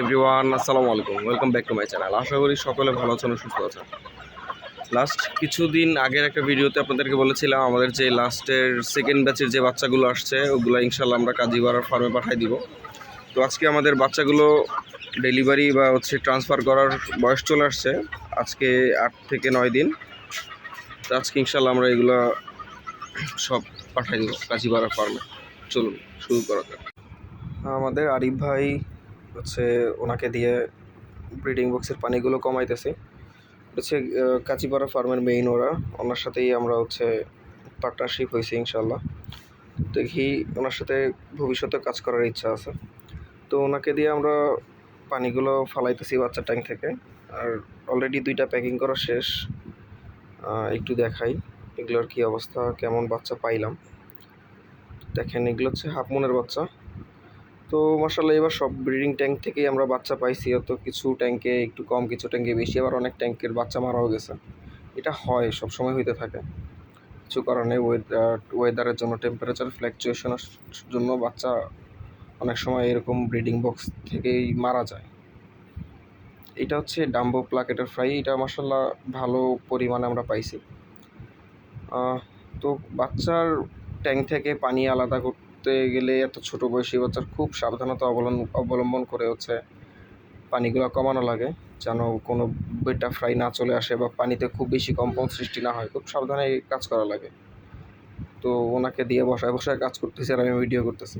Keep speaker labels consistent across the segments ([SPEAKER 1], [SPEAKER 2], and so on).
[SPEAKER 1] Everyone, আসসালামু আলাইকুম। Welcome back to my channel আশা করি সকলে ভালো আছেন সুস্থ আছেন। লাস্ট কিছুদিন আগের একটা ভিডিওতে আপনাদেরকে বলেছিলাম, আমাদের যে লাস্টের সেকেন্ড ব্যাচের যে বাচ্চাগুলো আসছে, ওগুলো ইনশাল্লাহ আমরা কাজীবাড়ার ফার্মে পাঠিয়ে দিব। তো আজকে আমাদের বাচ্চাগুলো ডেলিভারি বা হচ্ছে ট্রান্সফার করার বয়স চলে আসছে, আজকে আট থেকে নয় দিন। তো আজকে ইনশাল্লাহ আমরা এগুলো সব পাঠিয়ে দিব কাজীবাড়া ফার্মে চলুন, শুরু করা যাক। আমাদের আরিফ ভাই হচ্ছে ওনাকে দিয়ে ব্রিডিং বক্সের পানিগুলো কমাইতেছি। হচ্ছে কাঁচিপাড়া ফার্মের মেইন ওরা। ওনার সাথেই আমরা হচ্ছে পার্টনারশিপ হয়েছি ইনশাল্লাহ দেখি ওনার সাথে ভবিষ্যতে কাজ করার ইচ্ছা আছে। তো ওনাকে দিয়ে আমরা পানিগুলো ফালাইতেছি বাচ্চা ট্যাঙ্ক থেকে। আর অলরেডি দুইটা প্যাকিং করা শেষ। একটু দেখাই এগুলোর কী অবস্থা, কেমন বাচ্চা পাইলাম। দেখেন, এগুলো হচ্ছে হাফ মুনের বাচ্চা। তো মার্শাল্লাহ এবার সব ব্রিডিং ট্যাঙ্ক থেকেই আমরা বাচ্চা পাইছি। অত কিছু ট্যাঙ্কে একটু কম, কিছু ট্যাঙ্কে বেশি, আবার অনেক ট্যাঙ্কের বাচ্চা মারাও গেছে। এটা হয় সব সময় হইতে থাকে। কিছু কারণে ওয়েদার ওয়েদারের জন্য টেম্পারেচার ফ্ল্যাকচুয়েশনের জন্য বাচ্চা অনেক সময় এরকম ব্রিডিং বক্স থেকেই মারা যায়। এটা হচ্ছে ডাম্বো প্লাকেটের ফ্রাই এটা মার্শাল্লাহ ভালো পরিমাণে আমরা পাইছি। তো বাচ্চার ট্যাঙ্ক থেকে পানি আলাদা করতে গেলে এত ছোট বয়সী বাচ্চার খুব সাবধানতা অবলম্বন অবলম্বন করে হচ্ছে পানিগুলো কমানো লাগে, যেন কোনো বেটা ফ্রাই না চলে আসে বা পানিতে খুব বেশি কম্পাউন্ড সৃষ্টি না হয়। খুব সাবধানে কাজ করা লাগে। তো ওনাকে দিয়ে বসায় বসায় কাজ করতেছি আর আমি ভিডিও করতেছি।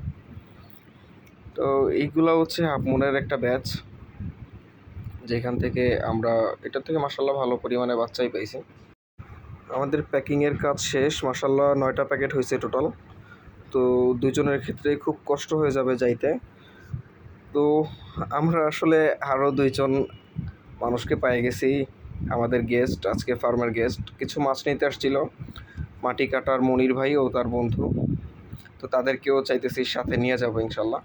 [SPEAKER 1] তো এইগুলো হচ্ছে আপমনের একটা ব্যাচ, যেখান থেকে আমরা, এটা থেকে মাসাল্লাহ ভালো পরিমাণে বাচ্চাই পাইছি। আমাদের প্যাকিংয়ের কাজ শেষ মাসাল্লাহ নয়টা প্যাকেট হয়েছে টোটাল তো দুজনের ক্ষেত্রে খুব কষ্ট হয়ে যাবে যাইতে। তো আমরা আসলে আরও দুইজন মানুষকে পেয়ে গেছি, আমাদের গেস্ট আজকে ফার্মের গেস্ট কিছু মাছ নিতে আসছিল, মাটি কাটার মনির ভাই ও তার বন্ধু। তো তাদেরকেও চাইতেছি সাথে নিয়ে যাব ইনশাল্লাহ।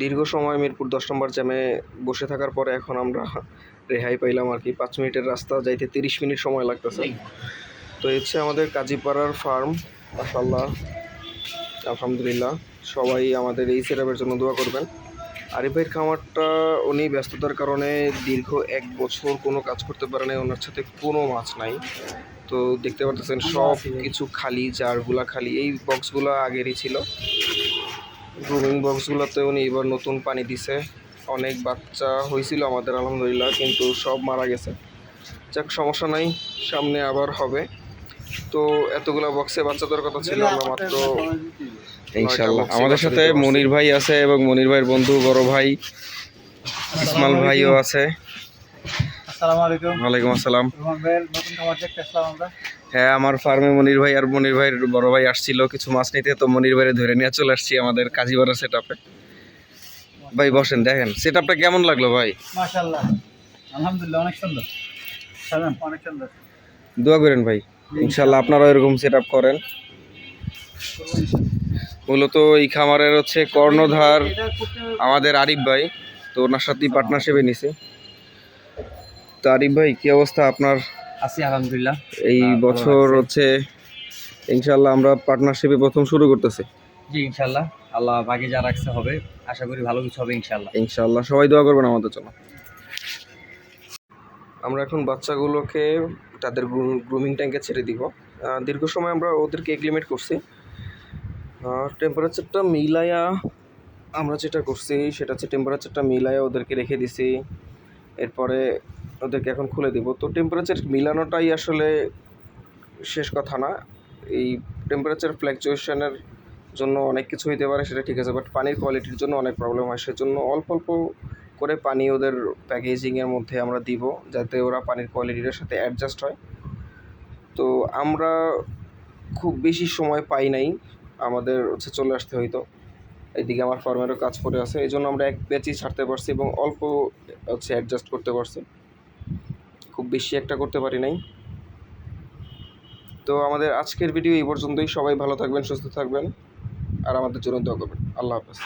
[SPEAKER 1] দীর্ঘ সময় মিরপুর দশ নম্বর জ্যামে বসে থাকার পরে এখন আমরা রেহাই পাইলাম আর কি। পাঁচ মিনিটের রাস্তা, যাইতে তিরিশ মিনিট সময় লাগতেছে। তো হচ্ছে আমাদের কাজীপাড়ার ফার্ম মাসাল্লাহ আলহামদুলিল্লাহ। সবাই আমাদের এই সেটআপের জন্য দোয়া করবেন। আরিফ ভাইয়ের খামারটা উনি ব্যস্ততার কারণে দীর্ঘ এক বছর কোনো কাজ করতে পারে নাই ওনার সাথে কোনো মাছ নাই। তো দেখতে পাচ্ছেন সব কিছু খালি জারগুলা খালি। এই বক্সগুলো আগেরই ছিল। গ্রুমিং বক্সগুলোতে উনি এবার নতুন পানি দিছে। অনেক বাচ্চা হয়েছিল আমাদের আলহামদুলিল্লাহ কিন্তু সব মারা গেছে। যাক সমস্যা নাই সামনে আবার হবে। তো এতগুলো বক্সে বাচ্চা দেওয়ার কথা ছিল আমরা মাত্র ইনশাল্লাহ আমাদের সাথে মনির ভাই আছে এবং মনির ভাইয়ের বন্ধু বড় ভাই ইসমাল ভাইও আছে।
[SPEAKER 2] আসসালামু আলাইকুম।
[SPEAKER 1] ওয়ালাইকুম আসসালাম।
[SPEAKER 2] রোমান ভাইয়ের নতুন খাবার দেখতে আসলাম আমরা।
[SPEAKER 1] হ্যাঁ আমার ফার্মে মনির ভাই আর মনির ভাইয়ের বড় ভাই আসছিল কিছু মাছ নিতে তো মনির ভাইয়ের ধরে নিয়ে চলে আসছি আমাদের কাজীবাড়া সেট আপে ভাই বসেন দেখেন সেট আপটা কেমন লাগল ভাই?
[SPEAKER 2] মাশাআল্লাহ। আলহামদুলিল্লাহ অনেক সুন্দর। অনেক সুন্দর।
[SPEAKER 1] দোয়া করেন ভাই। ইনশাল্লাহ আপনারা এরকম সেট আপ করেন। মূলত এই খামারের হচ্ছে কর্ণধার আমাদের আরিফ ভাই তো ওনার সাথেই পার্টনারশিপে নিছি। তো আরিফ ভাই কি অবস্থা আপনার?
[SPEAKER 3] আছি আলহামদুলিল্লাহ।
[SPEAKER 1] এই বছর হচ্ছে ইনশাল্লাহ আমরা পার্টনারশিপে প্রথম শুরু করতেছি।
[SPEAKER 3] জি ইনশাল্লাহ আল্লাহ বাকি যা রাখছে হবে। আশা করি ভালো কিছু হবে ইনশাল্লাহ
[SPEAKER 1] ইনশাল্লাহ সবাই দোয়া করবেন আমাদের জন্য। আমরা এখন বাচ্চাগুলোকে তাদের গ্রুমিং ট্যাঙ্কে ছেড়ে দিব। দীর্ঘ সময় আমরা ওদেরকে এগ্রিমেন্ট করছি। টেম্পারেচারটা মিলায়া আমরা যেটা করছি, সেটা হচ্ছে টেম্পারেচারটা মিলায়া ওদেরকে রেখে দিছি। এরপরে ওদেরকে এখন খুলে দিব। তো টেম্পারেচার মিলানোটাই আসলে শেষ কথা না। এই টেম্পারেচার ফ্ল্যাকচুয়েশনের জন্য অনেক কিছু হইতে পারে, সেটা ঠিক আছে। বাট পানির কোয়ালিটির জন্য অনেক প্রবলেম হয়। সেজন্য অল্প অল্প করে পানি ওদের প্যাকেজিংয়ের মধ্যে আমরা দিব, যাতে ওরা পানির কোয়ালিটির সাথে অ্যাডজাস্ট হয়। তো আমরা খুব বেশি সময় পাই নাই আমাদের হচ্ছে চলে আসতে হইতো এইদিকে আমার ফার্মেরও কাজ করে আছে এই জন্য আমরা এক ব্যাচই ছাড়তে পারছি এবং অল্প হচ্ছে অ্যাডজাস্ট করতে পারছি। খুব বেশি একটা করতে পারি নাই। তো আমাদের আজকের ভিডিও এই পর্যন্তই। সবাই ভালো থাকবেন, সুস্থ থাকবেন, আর আমাদের জন্য দোয়া করবেন। আল্লাহ হাফেজ।